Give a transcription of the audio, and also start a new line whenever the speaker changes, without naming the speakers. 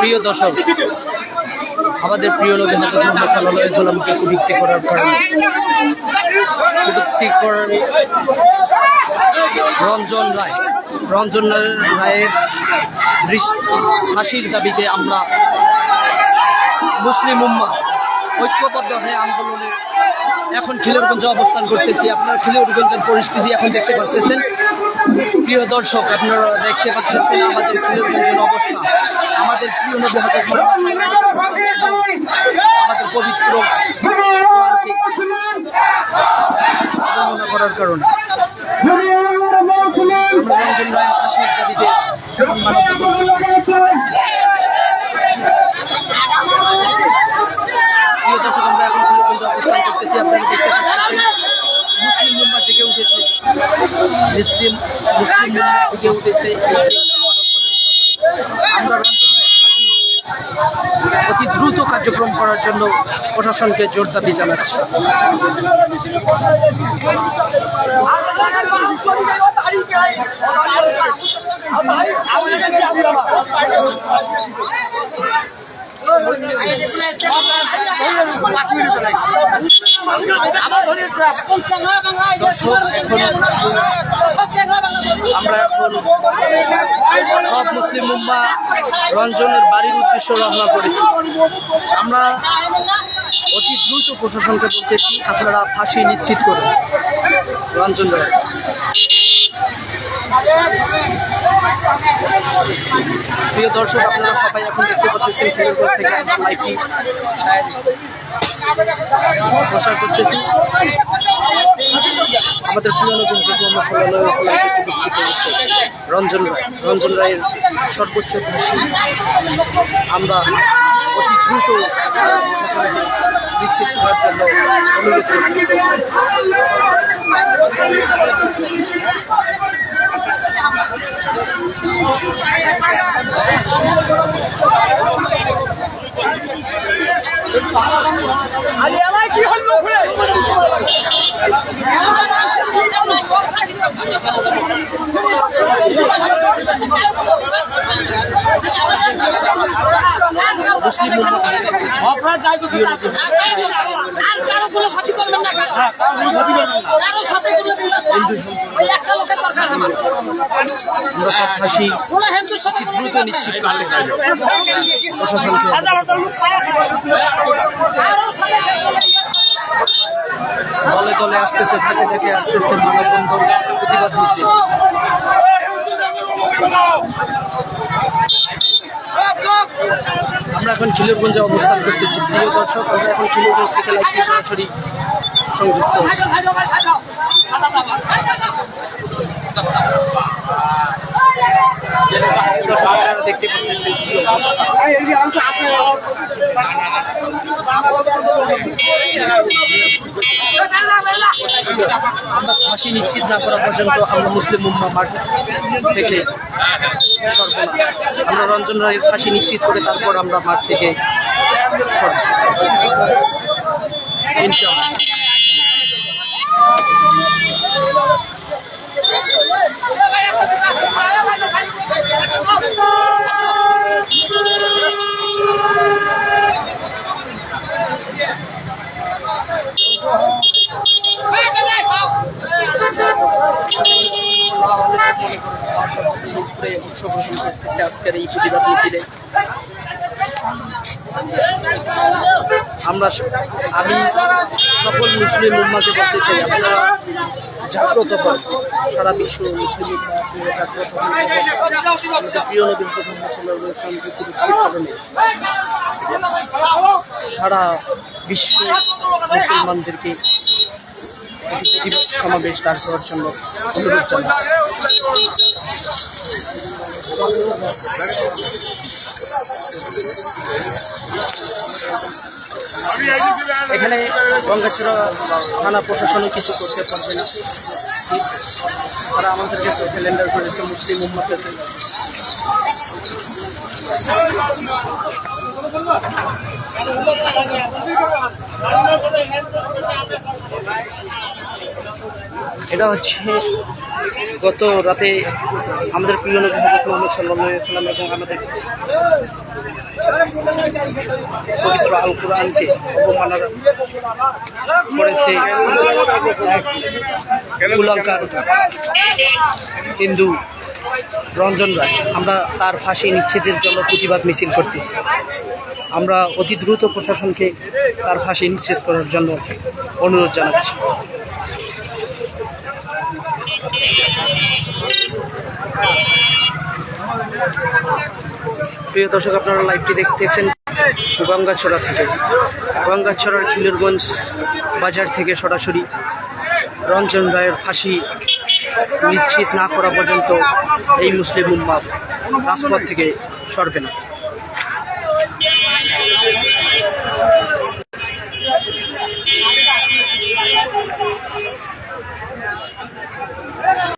প্রিয় দর্শক, আমাদের প্রিয় নবী হজরত মোহাম্মদ করার কারণে করার রঞ্জন রায়, রঞ্জন রায়ের ফাঁসির দাবিতে আমরা মুসলিম উম্মা ঐক্যবদ্ধ হয়ে আন্দোলনে এখন খিলেরগঞ্জে অবস্থান করতেছি। আপনারা খিলেরগঞ্জের পরিস্থিতি এখন দেখতে পাচ্ছেন প্রিয় দর্শক আপনারা দেখতে পাচ্ছেন আমাদের প্রিয় প্রয়োজন অবস্থা। আমাদের প্রিয় নবী হাজার আমাদের পবিত্র করার কারণে আমরা রঞ্জন রায়ের ফাঁসির দাবিতে মানববন্ধন করতেছি প্রিয় দর্শক আমরা এখন খিলেরগঞ্জে অবস্থান করতেছি আপনারা দেখতে পাচ্ছেন মুসলিম মুম্বা জেগে উঠেছে মুসলিম মুসলিম মুম্বা উঠেছে। আমরা অতি দ্রুত কার্যক্রম করার জন্য প্রশাসনকে জোর দাবি জানাচ্ছি। আমরা মুম্বা রঞ্জনের বাড়ির উদ্দেশ্যে রওনা করেছি। আমরা অতি দ্রুত প্রশাসনকে বলতেছি, আপনারা ফাঁসি নিশ্চিত করুন। রঞ্জন রায় প্রিয় দর্শক, আপনারা সবাই এখন দেখতে পাচ্ছেন ফিরোজগঞ্জ থেকে আমরা লাইভটি প্রচার করতেছি। আমাদের প্রিয় নবী হজরত মোহাম্মদ সাল্লাহ সাল্লামকে বিক্রি করেছে রঞ্জন রায় রঞ্জন রায়ের সর্বোচ্চ খুশি। আমরা অতি দ্রুত বিচ্ছেদ করার জন্য অনুরোধ করতেছি
আর কারও কোনো ক্ষতি করবেন না কারও সাথে কোনো বিরোধ। ওই
প্রশাসনকে দলে দলে আসতেছে, ঝাঁকে ঝাঁকে আসতেছে, মানববন্ধন প্রতিবাদ মিছিল আমরা এখন খিলুরগঞ্জে অবস্থান করতেছি। প্রিয় দর্শক, আমরা এখন খিলুরগঞ্জ থেকে লাইভটি সরাসরি সংযুক্ত আপনারা দেখতে পাচ্ছেন কি অবস্থা। আমরা ফাঁসি নিশ্চিত না করা পর্যন্ত আমরা মুসলিম উম্মা মাঠ থেকে সরব না আমরা রঞ্জন রায়ের ফাঁসি নিশ্চিত করে তারপর আমরা মাঠ থেকে সরব ইনশাআল্লাহ। অংশগ্রহণ আজকের এই প্রতিবাদ মিছিলে। আমরা আমি সকল মুসলিম উম্মাকে বলতে চাই, আপনারা জাগ্রত হন। সারা বিশ্ব মুসলিম প্রিয় কারণে। সারা বিশ্ব মুসলমানদেরকে সমাবেশ দাঁড় করার জন্য অনুরোধ জানাই গঙ্গাচূড়া থানা প্রশাসনও কিছু করতে পারবে না। তারা আমাদেরকে ক্যালেন্ডার করেছে মুসলিম উম্মতের এটা হচ্ছে গত রাতে আমাদের প্রিয় নবী হজরত মোহাম্মদ সাল্লাহ সাল্লাম এবং আমাদের পবিত্র আল কোরআনকে অবমাননা করেছে কুলঙ্কার হিন্দু রঞ্জন রায়। আমরা তার ফাঁসি নিশ্চিতের জন্য প্রতিবাদ মিছিল করতেছি। আমরা অতি দ্রুত প্রশাসনকে তার ফাঁসি নিশ্চিত করার জন্য অনুরোধ জানাচ্ছি। প্রিয় দর্শক, আপনারা লাইভটি দেখতেছেন গঙ্গাছড়া থেকে। গঙ্গাছড়ার কিলোরগঞ্জ বাজার থেকে সরাসরি রঞ্জন রায়ের ফাঁসি নিশ্চিত না করা পর্যন্ত এই মুসলিম উম্মা রাজপথ থেকে সরবে না।